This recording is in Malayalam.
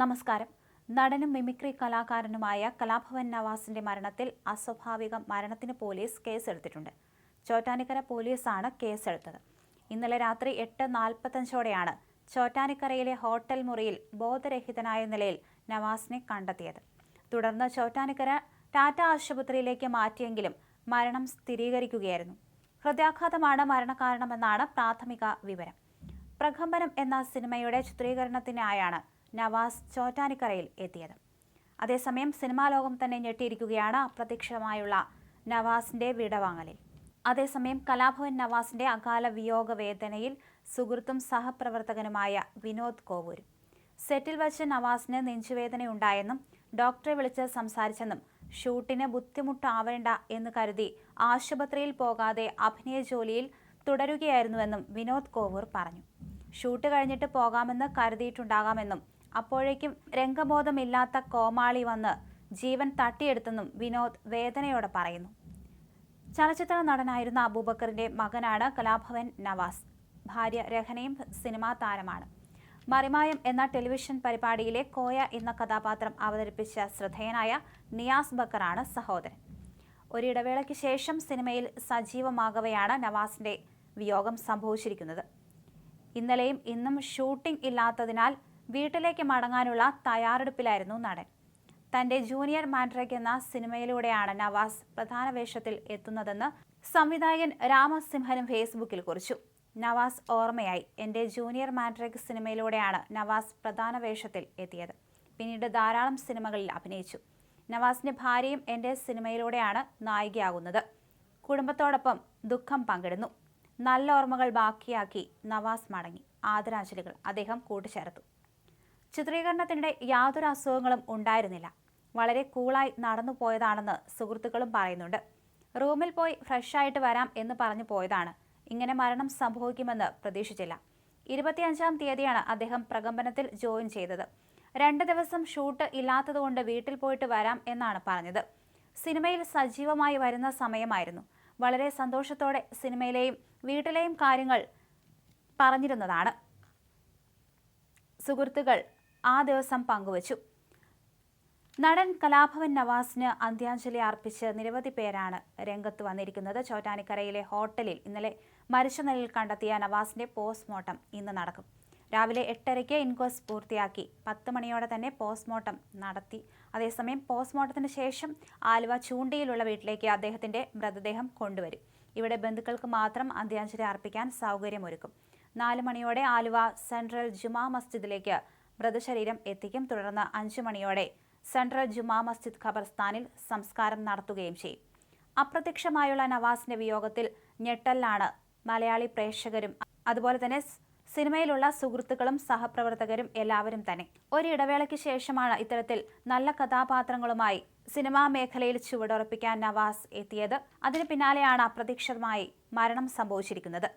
നമസ്കാരം. നടനും മിമിക്രി കലാകാരനുമായ കലാഭവൻ നവാസിന്റെ മരണത്തിൽ അസ്വാഭാവിക മരണത്തിന് പോലീസ് കേസെടുത്തിട്ടുണ്ട്. ചോറ്റാനിക്കര പോലീസാണ് കേസെടുത്തത്. ഇന്നലെ രാത്രി എട്ട് നാൽപ്പത്തഞ്ചോടെയാണ് ചോറ്റാനിക്കരയിലെ ഹോട്ടൽ മുറിയിൽ ബോധരഹിതനായ നിലയിൽ നവാസിനെ കണ്ടെത്തിയത്. തുടർന്ന് ചോറ്റാനിക്കര ടാറ്റ ആശുപത്രിയിലേക്ക് മാറ്റിയെങ്കിലും മരണം സ്ഥിരീകരിക്കുകയായിരുന്നു. ഹൃദയാഘാതമാണ് മരണകാരണമെന്നാണ് പ്രാഥമിക വിവരം. പ്രകമ്പനം എന്ന സിനിമയുടെ ചിത്രീകരണത്തിനായാണ് നവാസ് ചോറ്റാനിക്കരയിൽ എത്തിയത്. അതേസമയം സിനിമാ ലോകം തന്നെ ഞെട്ടിയിരിക്കുകയാണ് അപ്രത്യക്ഷമായുള്ള നവാസിന്റെ വിടവാങ്ങലിൽ. അതേസമയം കലാഭവൻ നവാസിന്റെ അകാല വിയോഗ വേദനയിൽ സുഹൃത്തും സഹപ്രവർത്തകനുമായ വിനോദ് കോവൂർ സെറ്റിൽ വച്ച് നവാസിന് നെഞ്ചുവേദനയുണ്ടായെന്നും ഡോക്ടറെ വിളിച്ച് സംസാരിച്ചെന്നും ഷൂട്ടിന് ബുദ്ധിമുട്ടാവേണ്ട എന്ന് കരുതി ആശുപത്രിയിൽ പോകാതെ അഭിനയ ജോലിയിൽ തുടരുകയായിരുന്നുവെന്നും വിനോദ് കോവൂർ പറഞ്ഞു. ഷൂട്ട് കഴിഞ്ഞിട്ട് പോകാമെന്ന് കരുതിയിട്ടുണ്ടാകാമെന്നും അപ്പോഴേക്കും രംഗബോധമില്ലാത്ത കോമാളി വന്ന് ജീവൻ തട്ടിയെടുത്തെന്നും വിനോദ് വേദനയോടെ പറയുന്നു. ചലച്ചിത്ര നടനായിരുന്ന അബൂബക്കറിന്റെ മകനാണ് കലാഭവൻ നവാസ്. ഭാര്യ രഹനയും സിനിമാ താരമാണ്. മറിമായം എന്ന ടെലിവിഷൻ പരിപാടിയിലെ കോയ എന്ന കഥാപാത്രം അവതരിപ്പിച്ച ശ്രദ്ധേയനായ നിയാസ് ബക്കറാണ് സഹോദരൻ. ഒരിടവേളയ്ക്ക് ശേഷം സിനിമയിൽ സജീവമാകവെയാണ് നവാസിന്റെ വിയോഗം സംഭവിച്ചിരിക്കുന്നത്. ഇന്നലെയും ഇന്നും ഷൂട്ടിംഗ് ഇല്ലാത്തതിനാൽ വീട്ടിലേക്ക് മടങ്ങാനുള്ള തയ്യാറെടുപ്പിലായിരുന്നു നടൻ. തന്റെ ജൂനിയർ മാൻഡ്രയ്ക്ക് എന്ന സിനിമയിലൂടെയാണ് നവാസ് പ്രധാന വേഷത്തിൽ എത്തുന്നതെന്ന് സംവിധായകൻ രാമസിംഹനും ഫേസ്ബുക്കിൽ കുറിച്ചു. നവാസ് ഓർമ്മയായി എന്റെ ജൂനിയർ മാൻഡ്രയ്ക്ക് സിനിമയിലൂടെയാണ് നവാസ് പ്രധാന വേഷത്തിൽ എത്തിയത്. പിന്നീട് ധാരാളം സിനിമകളിൽ അഭിനയിച്ചു. നവാസിന്റെ ഭാര്യയും എന്റെ സിനിമയിലൂടെയാണ് നായികയാകുന്നത്. കുടുംബത്തോടൊപ്പം ദുഃഖം പങ്കിടുന്നു. നല്ല ഓർമ്മകൾ ബാക്കിയാക്കി നവാസ് മടങ്ങി. ആദരാഞ്ജലികൾ അദ്ദേഹം കൂട്ടിച്ചേർത്തു ചിത്രീകരണത്തിനിടെ യാതൊരു അസുഖങ്ങളും ഉണ്ടായിരുന്നില്ല. വളരെ കൂളായി നടന്നു പോയതാണെന്ന് സുഹൃത്തുക്കളും പറയുന്നുണ്ട്. റൂമിൽ പോയി ഫ്രഷായിട്ട് വരാം എന്ന് പറഞ്ഞു പോയതാണ്. ഇങ്ങനെ മരണം സംഭവിക്കുമെന്ന് പ്രതീക്ഷിച്ചില്ല. ഇരുപത്തിയഞ്ചാം തീയതിയാണ് അദ്ദേഹം പ്രകമ്പനത്തിൽ ജോയിൻ ചെയ്തത്. രണ്ട് ദിവസം ഷൂട്ട് ഇല്ലാത്തതുകൊണ്ട് വീട്ടിൽ പോയിട്ട് വരാം എന്നാണ് പറഞ്ഞത്. സിനിമയിൽ സജീവമായി വരുന്ന സമയമായിരുന്നു. വളരെ സന്തോഷത്തോടെ സിനിമയിലെയും വീട്ടിലെയും കാര്യങ്ങൾ പറഞ്ഞിരുന്നതാണ്. സുഹൃത്തുക്കൾ ആ ദിവസം പങ്കുവച്ചു. നടൻ കലാഭവൻ നവാസിന് അന്ത്യാഞ്ജലി അർപ്പിച്ച് നിരവധി പേരാണ് രംഗത്ത് വന്നിരിക്കുന്നത്. ചോറ്റാനിക്കരയിലെ ഹോട്ടലിൽ ഇന്നലെ മരിച്ച നിലയിൽ കണ്ടെത്തിയ നവാസിന്റെ പോസ്റ്റ്മോർട്ടം ഇന്ന് നടക്കും. രാവിലെ എട്ടരയ്ക്ക് ഇൻക്വസ്റ്റ് പൂർത്തിയാക്കി പത്ത് മണിയോടെ തന്നെ പോസ്റ്റ്മോർട്ടം നടത്തി. അതേസമയം പോസ്റ്റ്മോർട്ടത്തിന് ശേഷം ആലുവ ചൂണ്ടിയിലുള്ള വീട്ടിലേക്ക് അദ്ദേഹത്തിന്റെ മൃതദേഹം കൊണ്ടുവരും. ഇവിടെ ബന്ധുക്കൾക്ക് മാത്രം അന്ത്യാഞ്ജലി അർപ്പിക്കാൻ സൗകര്യമൊരുക്കും. നാല് മണിയോടെ ആലുവ സെൻട്രൽ ജുമാ മസ്ജിദിലേക്ക് മൃതശരീരം എത്തിക്കും തുടർന്ന് അഞ്ചു മണിയോടെ സെൻട്രൽ ജുമാ മസ്ജിദ് ഖബർസ്ഥാനിൽ സംസ്കാരം നടത്തുകയും ചെയ്യും. അപ്രത്യക്ഷമായുള്ള നവാസിന്റെ വിയോഗത്തിൽ ഞെട്ടലിലാണ് മലയാളി പ്രേക്ഷകരും. അതുപോലെ തന്നെ സിനിമയിലുള്ള സുഹൃത്തുക്കളും സഹപ്രവർത്തകരും എല്ലാവരും തന്നെ. ഒരിടവേളയ്ക്ക് ശേഷമാണ് ഇത്തരത്തിൽ നല്ല കഥാപാത്രങ്ങളുമായി സിനിമാ മേഖലയിൽ ചുവടുറപ്പിക്കാൻ നവാസ് എത്തിയത്. അതിന് പിന്നാലെയാണ് അപ്രതീക്ഷിതമായി മരണം സംഭവിച്ചിരിക്കുന്നത്.